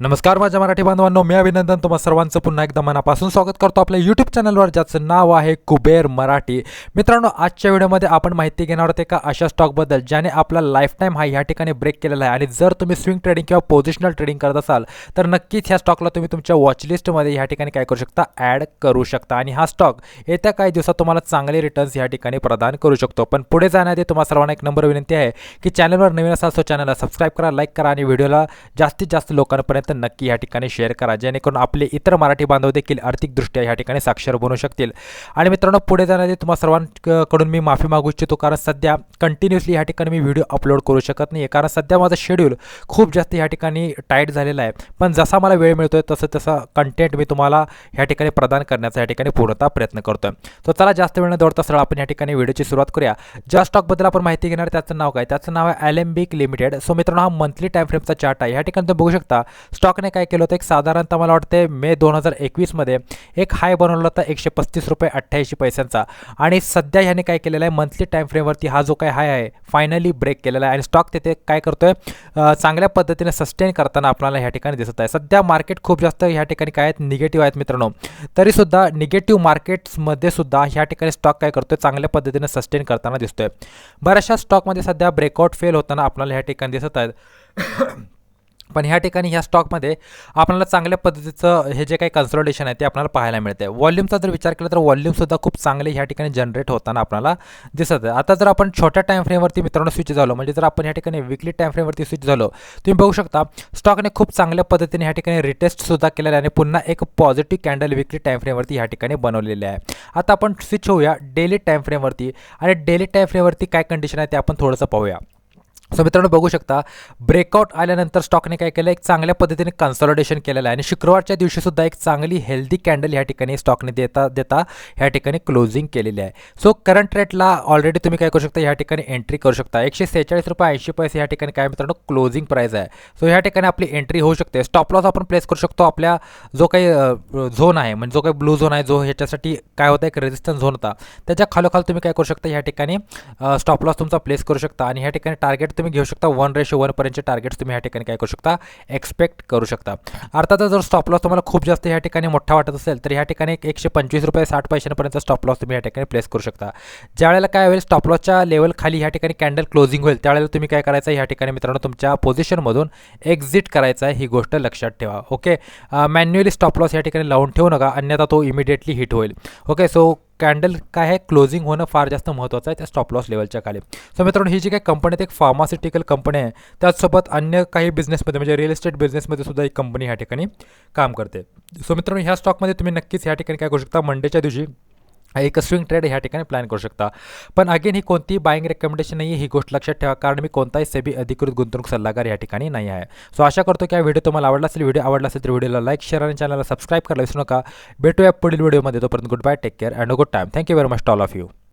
नमस्कार माझ्या मराठी बांधवांनो मी अभिनंदन तुम्हा सर्वांचं. पुन्हा एकदा मनापासून स्वागत करतो आपल्या यूट्यूब चॅनलवर ज्याचं नाव आहे कुबेर मराठी. मित्रांनो आजच्या व्हिडिओमध्ये आपण माहिती घेणार आहोत एका अशा स्टॉकबद्दल ज्याने आपला लाईफ टाईम हा या ठिकाणी ब्रेक केलेला आहे. आणि जर तुम्ही स्विंग ट्रेडिंग किंवा पोझिशनल ट्रेडिंग करत असाल तर नक्कीच ह्या स्टॉकला तुम्ही तुमच्या वॉचलिस्टमध्ये ह्या ठिकाणी काय करू शकता? ॲड करू शकता. आणि हा स्टॉक येत्या काही दिवसात तुम्हाला चांगले रिटर्न्स या ठिकाणी प्रदान करू शकतो. पण पुढे जाण्याआधी तुम्हाला सर्वांना एक नंबर विनंती आहे की चॅनलवर नवीन असाल तो चॅनलला सबस्क्राईब करा लाईक करा आणि व्हिडिओला जास्तीत जास्त लोकांपर्यंत नक्की या ठिकाणी शेअर करा. जेणेकरून आपले इतर मराठी बांधव देखील आर्थिकदृष्ट्या या ठिकाणी साक्षर बनू शकतील. आणि मित्रांनो पुढे जाण्याआधी तुम्हा सर्वांकडून मी माफी मागू इच्छितो कारण सध्या कंटिन्युअसली या ठिकाणी मी व्हिडिओ अपलोड करू शकत नाही कारण सध्या माझं शेड्यूल खूप जास्त या ठिकाणी टाईट झालेला आहे. पण जसा मला वेळ मिळतोय तसं तसं कंटेंट मी तुम्हाला या ठिकाणी प्रदान करण्याचा या ठिकाणी पूर्णतः प्रयत्न करतोय. तर चला जास्त वेळ न दौडता सरळ आपण या ठिकाणी व्हिडिओची सुरुवात करूया. ज्या स्टॉकबद्दल आपण माहिती घेणार त्याचं नाव काय? त्याचं नाव आहे ॲलेम्बिक लिमिटेड सो मित्रांनो हा मंथली टाईम फ्रेमचा चार्ट आहे. या ठिकाणी तुम्ही बघू शकता स्टॉकने काय केलं होतं? एक साधारणतः मला वाटते मे दोन हजार एकवीसमध्ये एक हाय बनवला होता एकशे पस्तीस रुपये अठ्ठ्याऐंशी पैशांचा. आणि सध्या ह्याने काय केलेलं आहे? मंथली टाईम फ्रेमवरती हा जो काय हाय आहे फायनली ब्रेक केलेला आहे. आणि स्टॉक तिथे काय करतोय? चांगल्या पद्धतीने सस्टेन करताना आपल्याला ह्या ठिकाणी दिसत आहे. सध्या मार्केट खूप जास्त ह्या ठिकाणी काय आहेत? निगेटिव्ह आहेत मित्रांनो. तरीसुद्धा निगेटिव्ह मार्केट्समध्ये सुद्धा ह्या ठिकाणी स्टॉक काय करतोय? चांगल्या पद्धतीने सस्टेन करताना दिसतोय. बऱ्याचशा स्टॉकमध्ये सध्या ब्रेकआउट फेल होताना आपल्याला ह्या ठिकाणी दिसत आहेत. पण ह्या ठिकाणी ह्या स्टॉकमध्ये आपल्याला चांगल्या पद्धतीचं हे जे काही कन्सल्टेशन आहे ते आपल्याला पाहायला मिळते वॉल्यूमचा जर विचार केला तर वॉल्यूमसुद्धा खूप चांगले ह्या ठिकाणी जनरेट होताना आपल्याला दिसत आहे. आता जर आपण छोट्या टाईम फ्रेमवरती मित्रांनो स्विच झालो म्हणजे जर आपण ह्या ठिकाणी विकली टाईम फ्रेमवरती स्विच झालो तुम्ही बघू शकता स्टॉकने खूप चांगल्या पद्धतीने ह्या ठिकाणी रिटेस्टसुद्धा केलेला आहे आणि पुन्हा एक पॉझिटिव्ह कॅन्डल विकली टाईम फ्रेमवरती ह्या ठिकाणी बनवलेले आहे. आता आपण स्विच होऊया डेली टाईम फ्रेमवरती आणि डेली टाईम फ्रेमवरती काय कंडिशन आहे ते आपण थोडंसं पाहूया. सो मित्रांनो बघू शकता ब्रेकआउट आल्यानंतर स्टॉकने काय केलं? एक चांगल्या पद्धतीने कन्सॉलिडेशन केलेलं आहे. आणि शुक्रवारच्या दिवशीसुद्धा एक चांगली हेल्दी कॅन्डल ह्या ठिकाणी स्टॉकने देता देता ह्या ठिकाणी क्लोजिंग केलेली आहे. सो करंट रेटला ऑलरेडी तुम्ही काय करू शकता? ह्या ठिकाणी एंट्री करू शकता. एकशे सेहेचाळीस रुपये ऐंशी पैसे ह्या ठिकाणी काय मित्रांनो क्लोजिंग प्राईस आहे. सो ह्या ठिकाणी आपली एंट्री होऊ शकते. स्टॉप लॉस आपण प्लेस करू शकतो. आपल्या जो काही झोन आहे म्हणजे जो काही ब्लू झोन आहे जो ह्याच्यासाठी काय होता? एक रेजिस्टन्स झोन होता. त्याच्या खालोखाल तुम्ही काय करू शकता? ह्या ठिकाणी स्टॉप लॉस तुमचा प्लेस करू शकता. आणि ह्या ठिकाणी टार्गेट तुम्ही घेऊ शकता. वन रेशो वनपर्यंतचे टार्गेट्स तुम्ही ह्या ठिकाणी काय करू शकता? एक्सपेक्ट करू शकता. अर्थातच जर स्टॉप लॉस तुम्हाला खूप जास्त ह्या ठिकाणी मोठा वाटत असेल तर ह्या ठिकाणी एकशे पंचवीस रुपये साठ पैशांपर्यंत स्टॉप लॉस तुम्ही ह्या ठिकाणी प्लेस करू शकता. ज्यावेळेला काय होईल स्टॉप लॉसच्या लेवल खाली ह्या ठिकाणी कॅन्डल क्लोजिंग होईल त्यावेळेला तुम्ही काय करायचं ह्या ठिकाणी मित्रांनो तुमच्या पोझिशनमधून एक्झिट करायचा आहे ही गोष्ट लक्षात ठेवा. ओके मॅन्युअली स्टॉप लॉस या ठिकाणी लावून ठेवू नका अन्यथा तो इमिडिएटली हिट होईल. ओके सो कॅन्डल काय आहे? क्लोजिंग होणं फार जास्त महत्त्वाचं आहे त्या स्टॉप लॉस लेवलच्या खाली. सो मित्रांनो ही जी काही कंपनी आहे एक फार्मास्युटिकल कंपनी आहे त्याचसोबत अन्य काही बिझनेसमध्ये म्हणजे रिअल इस्टेट बिझनेसमध्ये सुद्धा एक कंपनी ह्या ठिकाणी काम करते. सो मित्रांनो ह्या स्टॉकमध्ये तुम्ही नक्कीच ह्या ठिकाणी काय करू शकता? मंडेच्या दिवशी एक स्विंग ट्रेड ह्या ठिकाणी प्लॅन करू शकता. पण अगेन ही कोणतीही बाईंग रेकमेंडेशन नाही ही गोष्ट लक्षात ठेवा. कारण मी कोणताही सेबी अधिकृत गुंतवणूक सल्लागार या ठिकाणी नाही आहे. सो आशा करतो की हा व्हिडिओ तुम्हाला आवडला असेल. व्हिडिओ आवडला असेल तर व्हिडिओला लाईक शेअर आणि चॅनलला सबस्क्राईब करायला विसरू नका. भेटूया पुढील व्हिडिओमध्ये तोपर्यंत good bye take care and good time thank you very much all of you